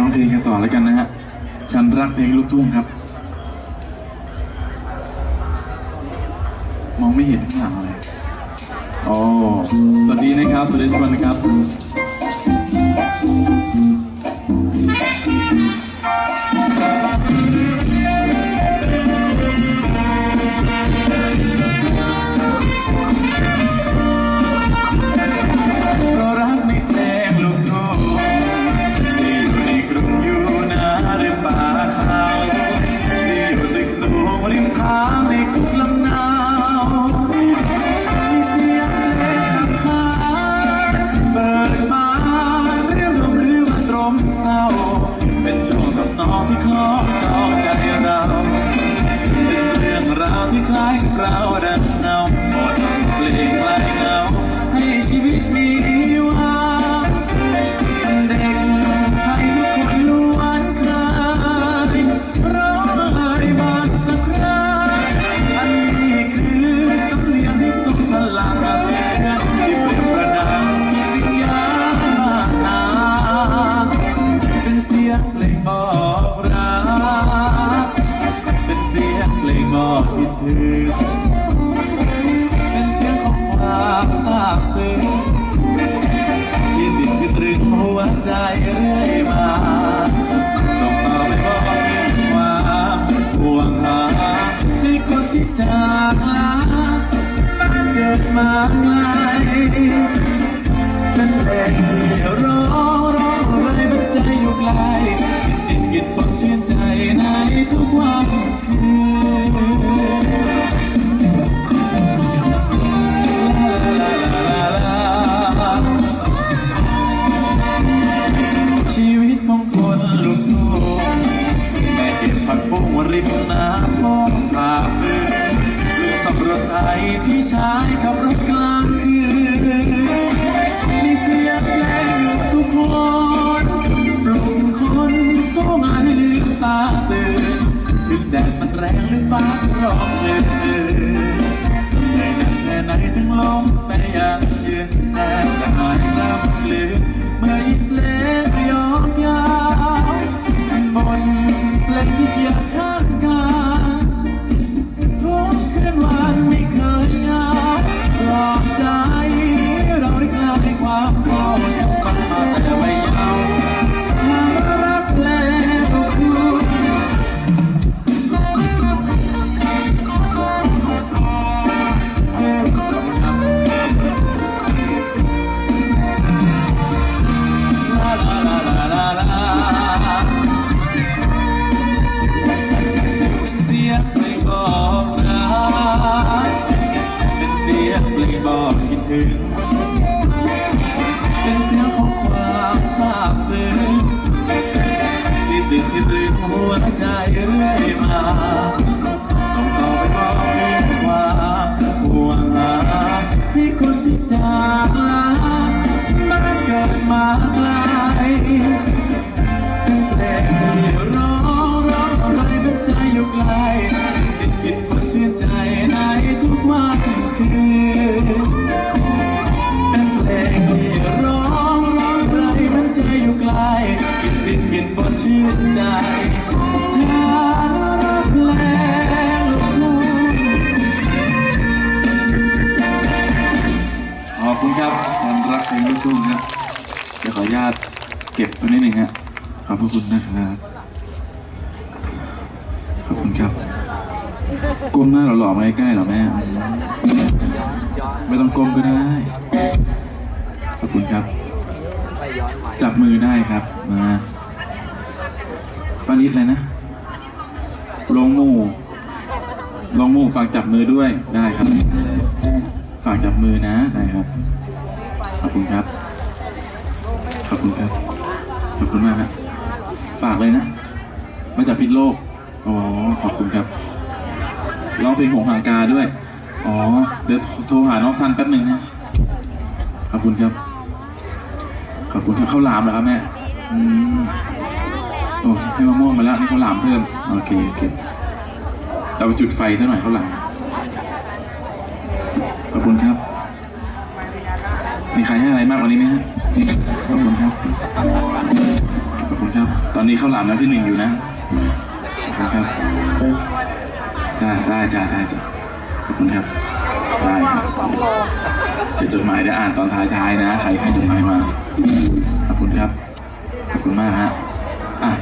ร้องเพลงกันต่อแล้วกันนะฮะ ฉันรักเพลงลูกทุ่งครับ มองไม่เห็นข้างหลังเลยอ๋อสวัสดีนะครับ สวัสดีทุกคนนะครับาว ยงเพลงบคิดถึงเป็นเสียงของความซาบซึ้งที่ติดตรึงหัวใจเรื่อยมาส่งต่อไปบอกความห่วงหาให้คนที่จากลาบ้านเกิดมาไกลเป็นเพลงที่ร้องร้องอไรมันใจอยู่ไกลกินกินความชื่นใจในทุกวัน พี่ชายขับรถกลางคืนมีเสียงเพลงอยู่ทุกคนปลุกคนสู้งานให้ลืมตาตื่นถึงแดดมันแรงหรือฟ้าร้องเลื่ย บอกคิดถึง เป็นเสียงของความซาบซึ้งที่ติดที่ตรึงหัวใจเรื่อยมาต้องต่อไปบอกถึงความห่วงหาที่คนที่จากลาบ้าเกิดมา รักเพลงลูกทุ่งครับเดี๋ยวขออนุญาตเก็บตัวนิดหนึ่งฮะขอบพระคุณนะครับขอบคุณครับก้มหน้าหล่อๆมาใกล้ๆหรอแม่ไม่ต้องก้มก็ได้ ขอบคุณครับ จับมือได้ครับมาป้านิดเลยนะลงหมู่ลงหมู่ฝากจับมือด้วยได้ครับ ฝากจับมือนะได้ครับ ขอบคุณครับ ขอบคุณครับ ขอบคุณมากครับ ฝากเลยนะ มาจากพิษโลก อ๋อ ขอบคุณครับ ร้องเพลงหงหางกาด้วย อ๋อ เดี๋ยวโทรหาน้องซันแป๊บหนึ่งนะ ขอบคุณครับ ขอบคุณครับข้าวหลามเหรอครับแม่ อืม โอ้ให้มะม่วงมาแล้วนี่ข้าวหลามเพิ่ม โอเคโอเคจะไปจุดไฟเท่าหน่อยข้าวหลามขอบคุณครับ มีใครให้อะไรมากกว่านี้ไหมฮะ อบคุณครับขอบคุณครับตอนนี้ข้าวหลามแล้วที่หนึ่งอยู่นะขอบคุณครับจ้าได้จ้าได้จ้าขอบคุณครับได้ครับเดี๋ยวจดหมายได้อ่านตอนท้ายๆนะ ใครให้จดหมายมา ขอบคุณครับ ขอบคุณมากฮะอะ